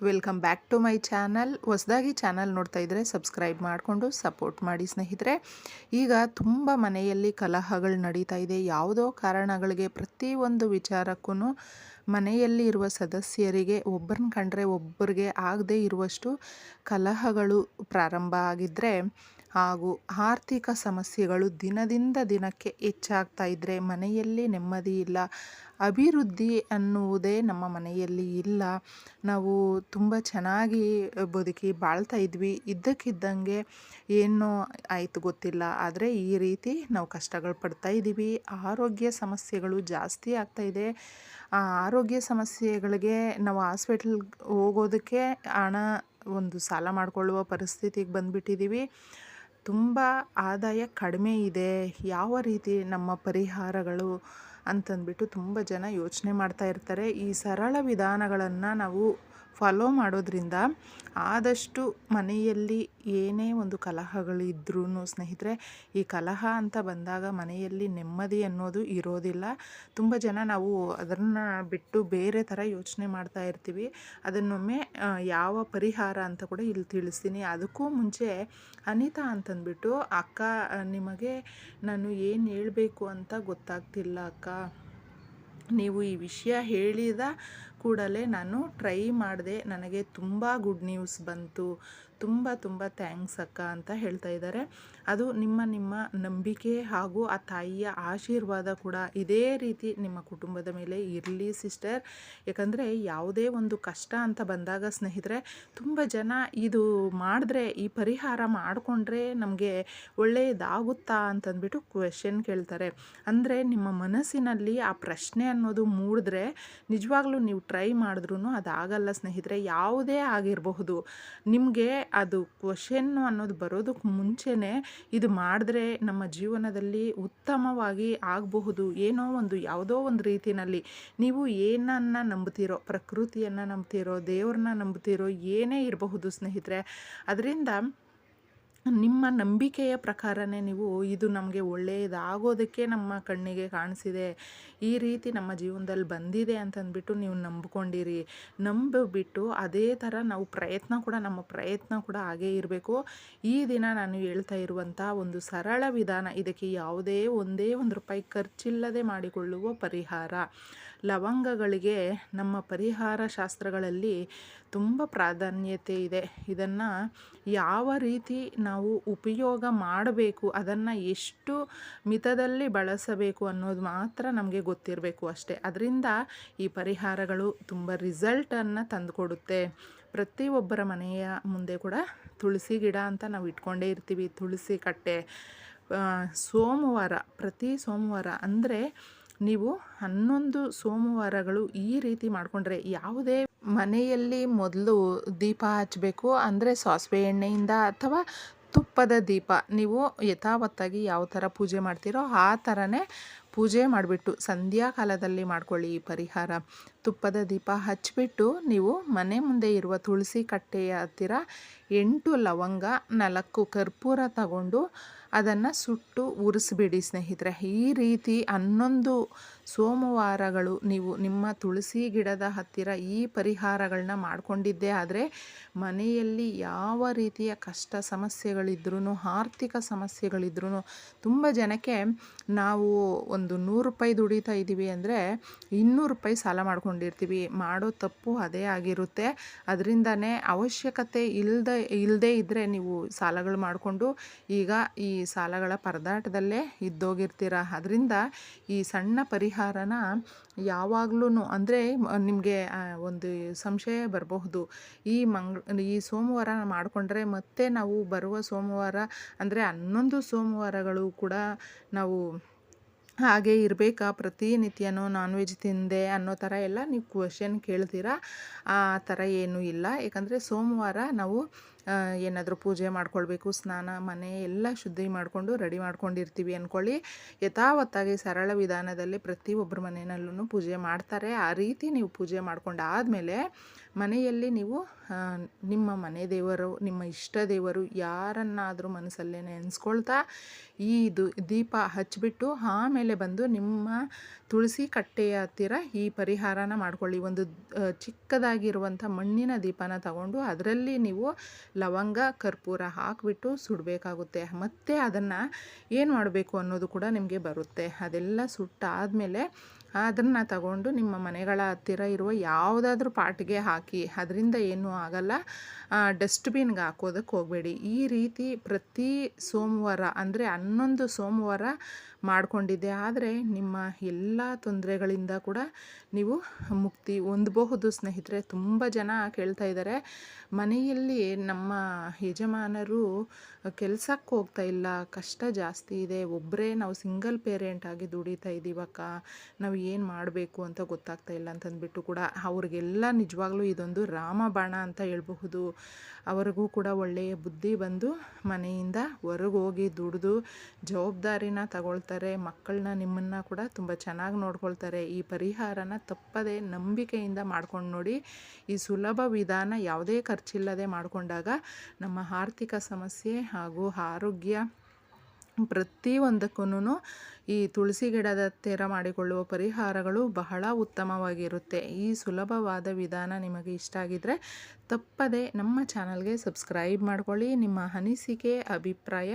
Welcome back to my channel ಹೊಸದಾಗಿ channel ನೋಡ್ತಾ ಇದ್ದರೆ ಸಬ್ಸ್ಕ್ರೈಬ್ ಮಾಡಿಕೊಂಡು ಸಪೋರ್ಟ್ ಮಾಡಿ ಸ್ನೇಹಿತರೆ. ಈಗ ತುಂಬ ಮನೆಯಲ್ಲಿ ಕಲಹಗಳು ನಡೀತಾ ಇದೆ. ಯಾವುದೋ ಕಾರಣಗಳಿಗೆ ಪ್ರತಿಯೊಂದು ವಿಚಾರಕ್ಕೂ ಮನೆಯಲ್ಲಿ ಇರುವ ಸದಸ್ಯರಿಗೆ, ಒಬ್ಬರನ್ನ ಕಂಡ್ರೆ ಒಬ್ಬರಿಗೆ ಆಗದೇ ಇರುವಷ್ಟು ಕಲಹಗಳು ಪ್ರಾರಂಭ ಆಗಿದ್ದರೆ ಹಾಗೂ ಆರ್ಥಿಕ ಸಮಸ್ಯೆಗಳು ದಿನದಿಂದ ದಿನಕ್ಕೆ ಹೆಚ್ಚಾಗ್ತಾ ಇದ್ದರೆ ಮನೆಯಲ್ಲಿ ನೆಮ್ಮದಿ ಇಲ್ಲ. ಅಭಿವೃದ್ಧಿ ಅನ್ನುವುದೇ ನಮ್ಮ ಮನೆಯಲ್ಲಿ ಇಲ್ಲ. ನಾವು ತುಂಬ ಚೆನ್ನಾಗಿ ಬದುಕಿ ಬಾಳ್ತಾ ಇದ್ವಿ. ಇದ್ದಕ್ಕಿದ್ದಂಗೆ ಏನೋ ಆಯಿತು ಗೊತ್ತಿಲ್ಲ. ಆದರೆ ಈ ರೀತಿ ನಾವು ಕಷ್ಟಗಳು ಪಡ್ತಾ ಇದ್ದೀವಿ. ಆರೋಗ್ಯ ಸಮಸ್ಯೆಗಳು ಜಾಸ್ತಿ ಆಗ್ತಾ ಇದೆ. ಆ ಆರೋಗ್ಯ ಸಮಸ್ಯೆಗಳಿಗೆ ನಾವು ಹಾಸ್ಪಿಟ್ಲ್ಗೆ ಹೋಗೋದಕ್ಕೆ ಹಣ ಒಂದು ಸಾಲ ಮಾಡಿಕೊಳ್ಳುವ ಪರಿಸ್ಥಿತಿಗೆ ಬಂದುಬಿಟ್ಟಿದ್ದೀವಿ. ತುಂಬ ಆದಾಯ ಕಡಿಮೆ ಇದೆ. ಯಾವ ರೀತಿ ನಮ್ಮ ಪರಿಹಾರಗಳು ಅಂತಂದ್ಬಿಟ್ಟು ತುಂಬ ಜನ ಯೋಚನೆ ಮಾಡ್ತಾ ಇರ್ತಾರೆ. ಈ ಸರಳ ವಿಧಾನಗಳನ್ನು ನಾವು ಫಾಲೋ ಮಾಡೋದ್ರಿಂದ ಆದಷ್ಟು ಮನೆಯಲ್ಲಿ ಏನೇ ಒಂದು ಕಲಹಗಳಿದ್ರೂ ಸ್ನೇಹಿತರೆ, ಈ ಕಲಹ ಅಂತ ಬಂದಾಗ ಮನೆಯಲ್ಲಿ ನೆಮ್ಮದಿ ಅನ್ನೋದು ಇರೋದಿಲ್ಲ. ತುಂಬ ಜನ ನಾವು ಅದನ್ನು ಬಿಟ್ಟು ಬೇರೆ ಥರ ಯೋಚನೆ ಮಾಡ್ತಾ ಇರ್ತೀವಿ. ಅದನ್ನೊಮ್ಮೆ ಯಾವ ಪರಿಹಾರ ಅಂತ ಕೂಡ ಇಲ್ಲಿ ತಿಳಿಸ್ತೀನಿ. ಅದಕ್ಕೂ ಮುಂಚೆ ಅನಿತಾ ಅಂತಂದ್ಬಿಟ್ಟು, ಅಕ್ಕ, ನಿಮಗೆ ನಾನು ಏನು ಹೇಳಬೇಕು ಅಂತ ಗೊತ್ತಾಗ್ತಿಲ್ಲ ಅಕ್ಕ ನೀವು ಈ ವಿಷಯ ಹೇಳಿದ ಕೂಡಲೇ ನಾನು ಟ್ರೈ ಮಾಡಿದೆ. ನನಗೆ ತುಂಬ ಗುಡ್ ನ್ಯೂಸ್ ಬಂತು. ತುಂಬ ತುಂಬ ಥ್ಯಾಂಕ್ಸ್ ಅಕ್ಕ ಅಂತ ಹೇಳ್ತಾ ಇದ್ದಾರೆ. ಅದು ನಿಮ್ಮ ನಿಮ್ಮ ನಂಬಿಕೆ ಹಾಗೂ ಆ ತಾಯಿಯ ಆಶೀರ್ವಾದ ಕೂಡ ಇದೇ ರೀತಿ ನಿಮ್ಮ ಕುಟುಂಬದ ಮೇಲೆ ಇರಲಿ ಸಿಸ್ಟರ್. ಯಾಕಂದರೆ ಯಾವುದೇ ಒಂದು ಕಷ್ಟ ಅಂತ ಬಂದಾಗ ಸ್ನೇಹಿತರೆ, ತುಂಬ ಜನ ಇದು ಮಾಡಿದ್ರೆ, ಈ ಪರಿಹಾರ ಮಾಡಿಕೊಂಡ್ರೆ ನಮಗೆ ಒಳ್ಳೆಯದಾಗುತ್ತಾ ಅಂತಂದ್ಬಿಟ್ಟು ಕ್ವೆಶನ್ ಕೇಳ್ತಾರೆ. ಅಂದರೆ ನಿಮ್ಮ ಮನಸ್ಸಿನಲ್ಲಿ ಆ ಪ್ರಶ್ನೆ ಅನ್ನೋದು ಮೂಡಿದ್ರೆ ನಿಜವಾಗ್ಲೂ ನೀವು ಟ್ರೈ ಮಾಡಿದ್ರೂ ಅದಾಗಲ್ಲ ಸ್ನೇಹಿತರೆ, ಯಾವುದೇ ಆಗಿರಬಹುದು. ನಿಮಗೆ ಅದು ಕ್ವಶನ್ನು ಅನ್ನೋದು ಬರೋದಕ್ಕೆ ಮುಂಚೆನೇ ಇದು ಮಾಡಿದ್ರೆ ನಮ್ಮ ಜೀವನದಲ್ಲಿ ಉತ್ತಮವಾಗಿ ಆಗಬಹುದು ಏನೋ ಒಂದು ಯಾವುದೋ ಒಂದು ರೀತಿಯಲ್ಲಿ. ನೀವು ಏನನ್ನು ನಂಬ್ತಿರೋ ಪ್ರಕೃತಿಯನ್ನು ನಂಬ್ತೀರೋ ದೇವ್ರನ್ನ ನಂಬ್ತೀರೋ ಏನೇ ಇರಬಹುದು ಸ್ನೇಹಿತರೆ. ಅದರಿಂದ ನಿಮ್ಮ ನಂಬಿಕೆಯ ಪ್ರಕಾರನೇ ನೀವು ಇದು ನಮಗೆ ಒಳ್ಳೆಯದಾಗೋದಕ್ಕೆ ನಮ್ಮ ಕಣ್ಣಿಗೆ ಕಾಣಿಸಿದೆ. ಈ ರೀತಿ ನಮ್ಮ ಜೀವನದಲ್ಲಿ ಬಂದಿದೆ ಅಂತಂದ್ಬಿಟ್ಟು ನೀವು ನಂಬ್ಕೊಂಡಿರಿ. ನಂಬಿಬಿಟ್ಟು ಅದೇ ಥರ ನಾವು ಪ್ರಯತ್ನ ಕೂಡ, ನಮ್ಮ ಪ್ರಯತ್ನ ಕೂಡ ಹಾಗೇ ಇರಬೇಕು. ಈ ದಿನ ನಾನು ಹೇಳ್ತಾ ಇರುವಂಥ ಒಂದು ಸರಳ ವಿಧಾನ ಇದಕ್ಕೆ ಯಾವುದೇ ಒಂದೇ ಒಂದು ರೂಪಾಯಿ ಖರ್ಚಿಲ್ಲದೆ ಮಾಡಿಕೊಳ್ಳುವ ಪರಿಹಾರ. ಲವಂಗಗಳಿಗೆ ನಮ್ಮ ಪರಿಹಾರ ಶಾಸ್ತ್ರಗಳಲ್ಲಿ ತುಂಬ ಪ್ರಾಧಾನ್ಯತೆ ಇದೆ. ಇದನ್ನು ಯಾವ ರೀತಿ ನಾವು ಉಪಯೋಗ ಮಾಡಬೇಕು, ಅದನ್ನು ಎಷ್ಟು ಮಿತದಲ್ಲಿ ಬಳಸಬೇಕು ಅನ್ನೋದು ಮಾತ್ರ ನಮಗೆ ಗೊತ್ತಿರಬೇಕು ಅಷ್ಟೇ. ಅದರಿಂದ ಈ ಪರಿಹಾರಗಳು ತುಂಬ ರಿಸಲ್ಟನ್ನು ತಂದುಕೊಡುತ್ತೆ. ಪ್ರತಿಯೊಬ್ಬರ ಮನೆಯ ಮುಂದೆ ಕೂಡ ತುಳಸಿ ಗಿಡ ಅಂತ ನಾವು ಇಟ್ಕೊಂಡೇ ಇರ್ತೀವಿ. ತುಳಸಿ ಕಟ್ಟೆ ಸೋಮವಾರ, ಪ್ರತಿ ಸೋಮವಾರ ಅಂದರೆ ನೀವು ಹನ್ನೊಂದು ಸೋಮವಾರಗಳು ಈ ರೀತಿ ಮಾಡಿಕೊಂಡ್ರೆ ಯಾವುದೇ ಮನೆಯಲ್ಲಿ ಮೊದಲು ದೀಪ ಹಚ್ಚಬೇಕು ಅಂದರೆ ಸಾಸಿವೆ ಎಣ್ಣೆಯಿಂದ ಅಥವಾ ತುಪ್ಪದ ದೀಪ, ನೀವು ಯಥಾವತ್ತಾಗಿ ಯಾವ ಥರ ಪೂಜೆ ಮಾಡ್ತೀರೋ ಆ ಥರನೇ ಪೂಜೆ ಮಾಡಿಬಿಟ್ಟು ಸಂಧ್ಯಾಕಾಲದಲ್ಲಿ ಮಾಡ್ಕೊಳ್ಳಿ ಈ ಪರಿಹಾರ. ತುಪ್ಪದ ದೀಪ ಹಚ್ಚಿಬಿಟ್ಟು ನೀವು ಮನೆ ಮುಂದೆ ಇರುವ ತುಳಸಿ ಕಟ್ಟೆಯ ಹತ್ತಿರ ಎಂಟು ಲವಂಗ, ನಾಲ್ಕು ಕರ್ಪೂರ ತಗೊಂಡು ಅದನ್ನು ಸುಟ್ಟು ಉರಿಸ್ಬಿಡಿ, ಸ್ನೇಹಿತರೆ. ಈ ರೀತಿ ಹನ್ನೊಂದು ಸೋಮವಾರಗಳು ನೀವು ನಿಮ್ಮ ತುಳಸಿ ಗಿಡದ ಹತ್ತಿರ ಈ ಪರಿಹಾರಗಳನ್ನ ಮಾಡಿಕೊಂಡಿದ್ದೆ ಆದರೆ ಮನೆಯಲ್ಲಿ ಯಾವ ರೀತಿಯ ಕಷ್ಟ ಸಮಸ್ಯೆಗಳಿದ್ರೂ ಆರ್ಥಿಕ ಸಮಸ್ಯೆಗಳಿದ್ರೂ ತುಂಬ ಜನಕ್ಕೆ ನಾವು ಒಂದು ನೂರು ರೂಪಾಯಿ ದುಡಿತಾ ಇದ್ದೀವಿ ಅಂದರೆ ಇನ್ನೂರು ರೂಪಾಯಿ ಸಾಲ ಮಾಡ್ಕೊಂಡಿರ್ತೀವಿ. ಮಾಡೋ ತಪ್ಪು ಅದೇ ಆಗಿರುತ್ತೆ. ಅದರಿಂದನೇ ಅವಶ್ಯಕತೆ ಇಲ್ಲದೆ ಇಲ್ಲದೇ ಇದ್ದರೆ ನೀವು ಸಾಲಗಳು ಮಾಡಿಕೊಂಡು ಈಗ ಈ ಸಾಲಗಳ ಪರದಾಟದಲ್ಲೇ ಇದ್ದೋಗಿರ್ತೀರ? ಅದರಿಂದ ಈ ಸಣ್ಣ ಪರಿಹಾರನ ಯಾವಾಗ್ಲೂ ಅಂದರೆ, ನಿಮಗೆ ಒಂದು ಸಂಶಯ ಬರಬಹುದು. ಈ ಮಂಗ್, ಈ ಸೋಮವಾರ ಮಾಡಿಕೊಂಡ್ರೆ ಮತ್ತೆ ನಾವು ಬರುವ ಸೋಮವಾರ ಅಂದರೆ ಹನ್ನೊಂದು ಸೋಮವಾರಗಳು ಕೂಡ ನಾವು ಹಾಗೆ ಇರಬೇಕಾ? ಪ್ರತಿನಿತ್ಯನೂ ನಾನ್ ವೆಜ್ ತಿಂದೆ ಅನ್ನೋ ಥರ ಎಲ್ಲ ನೀವು ಕ್ವಶನ್ ಕೇಳ್ತೀರಾ? ಆ ಥರ ಏನೂ ಇಲ್ಲ. ಯಾಕಂದರೆ ಸೋಮವಾರ ನಾವು ಏನಾದರೂ ಪೂಜೆ ಮಾಡ್ಕೊಳ್ಬೇಕು, ಸ್ನಾನ, ಮನೆ ಎಲ್ಲ ಶುದ್ಧಿ ಮಾಡಿಕೊಂಡು ರೆಡಿ ಮಾಡ್ಕೊಂಡಿರ್ತೀವಿ ಅಂದ್ಕೊಳ್ಳಿ ಯಥಾವತ್ತಾಗಿ ಸರಳ ವಿಧಾನದಲ್ಲಿ ಪ್ರತಿಯೊಬ್ಬರ ಮನೆಯಲ್ಲೂ ಪೂಜೆ ಮಾಡ್ತಾರೆ. ಆ ರೀತಿ ನೀವು ಪೂಜೆ ಮಾಡ್ಕೊಂಡಾದಮೇಲೆ ಮನೆಯಲ್ಲಿ ನೀವು ನಿಮ್ಮ ಮನೆ ದೇವರು, ನಿಮ್ಮ ಇಷ್ಟ ದೇವರು ಯಾರನ್ನಾದರೂ ಮನಸ್ಸಲ್ಲೇ ನೆನೆಸ್ಕೊಳ್ತಾ ಈ ಇದು ದೀಪ ಹಚ್ಚಿಬಿಟ್ಟು ಆಮೇಲೆ ಬಂದು ನಿಮ್ಮ ತುಳಸಿ ಕಟ್ಟೆಯ ಹತ್ತಿರ ಈ ಪರಿಹಾರನ ಮಾಡ್ಕೊಳ್ಳಿ. ಒಂದು ಚಿಕ್ಕದಾಗಿರುವಂಥ ಮಣ್ಣಿನ ದೀಪನ ತಗೊಂಡು ಅದರಲ್ಲಿ ನೀವು ಲವಂಗ, ಕರ್ಪೂರ ಹಾಕಿಬಿಟ್ಟು ಸುಡಬೇಕಾಗುತ್ತೆ. ಮತ್ತು ಅದನ್ನು ಏನು ಮಾಡಬೇಕು ಅನ್ನೋದು ಕೂಡ ನಿಮಗೆ ಬರುತ್ತೆ. ಅದೆಲ್ಲ ಸುಟ್ಟಾದಮೇಲೆ ಅದನ್ನು ತಗೊಂಡು ನಿಮ್ಮ ಮನೆಗಳ ಹತ್ತಿರ ಇರುವ ಯಾವುದಾದ್ರೂ ಪಾಟ್ಗೆ ಹಾಕಿ, ಅದರಿಂದ ಏನೂ ಆಗಲ್ಲ. ಡಸ್ಟ್ಬಿನ್ಗೆ ಹಾಕೋದಕ್ಕೆ ಹೋಗಬೇಡಿ. ಈ ರೀತಿ ಪ್ರತಿ ಸೋಮವಾರ, ಅಂದರೆ ಹನ್ನೊಂದು ಸೋಮವಾರ ಮಾಡಿಕೊಂಡಿದ್ದೆ. ಆದರೆ ನಿಮ್ಮ ಎಲ್ಲ ತೊಂದರೆಗಳಿಂದ ಕೂಡ ನೀವು ಮುಕ್ತಿ ಹೊಂದಬಹುದು ಸ್ನೇಹಿತರೆ. ತುಂಬ ಜನ ಕೇಳ್ತಾ ಇದ್ದಾರೆ. ಮನೆಯಲ್ಲಿ ನಮ್ಮ ಯಜಮಾನರು ಕೆಲಸಕ್ಕೆ ಹೋಗ್ತಾ ಇಲ್ಲ. ಕಷ್ಟ ಜಾಸ್ತಿ ಇದೆ. ಒಬ್ಬರೇ ನಾವು ಸಿಂಗಲ್ ಪೇರೆಂಟ್ ಆಗಿ ದುಡಿತಾ ಇದ್ದೀವಕ್ಕ ನಾವು ಏನು ಮಾಡಬೇಕು ಅಂತ ಗೊತ್ತಾಗ್ತಾ ಇಲ್ಲ ಅಂತಂದ್ಬಿಟ್ಟು ಕೂಡ ಅವ್ರಿಗೆಲ್ಲ ನಿಜವಾಗ್ಲೂ ಇದೊಂದು ರಾಮಬಾಣ ಅಂತ ಹೇಳ್ಬಹುದು. ಅವರಿಗೂ ಕೂಡ ಒಳ್ಳೆಯ ಬುದ್ಧಿ ಬಂದು ಮನೆಯಿಂದ ಹೊರಗೆ ಹೋಗಿ ದುಡಿದು ಜವಾಬ್ದಾರಿನ ತಗೊಳ್ತಾರೆ ಮಕ್ಕಳನ್ನ ನಿಮ್ಮನ್ನು ಕೂಡ ತುಂಬ ಚೆನ್ನಾಗಿ ನೋಡ್ಕೊಳ್ತಾರೆ. ಈ ಪರಿಹಾರನ ತಪ್ಪದೆ ನಂಬಿಕೆಯಿಂದ ಮಾಡ್ಕೊಂಡು ನೋಡಿ, ಈ ಸುಲಭ ವಿಧಾನ ಯಾವುದೇ ಖರ್ಚಿಲ್ಲದೆ ಮಾಡಿಕೊಂಡಾಗ ನಮ್ಮ ಆರ್ಥಿಕ ಸಮಸ್ಯೆ ಹಾಗೂ ಆರೋಗ್ಯ ಪ್ರತಿಯೊಂದಕ್ಕೂ ಈ ತುಳಸಿ ಗಿಡದ ತೆರ ಮಾಡಿಕೊಳ್ಳುವ ಪರಿಹಾರಗಳು ಬಹಳ ಉತ್ತಮವಾಗಿರುತ್ತೆ. ಈ ಸುಲಭವಾದ ವಿಧಾನ ನಿಮಗೆ ಇಷ್ಟ ಆಗಿದ್ದರೆ ತಪ್ಪದೆ ನಮ್ಮ ಚಾನಲ್ಗೆ ಸಬ್ಸ್ಕ್ರೈಬ್ ಮಾಡ್ಕೊಳ್ಳಿ. ನಿಮ್ಮ ಅನಿಸಿಕೆ, ಅಭಿಪ್ರಾಯ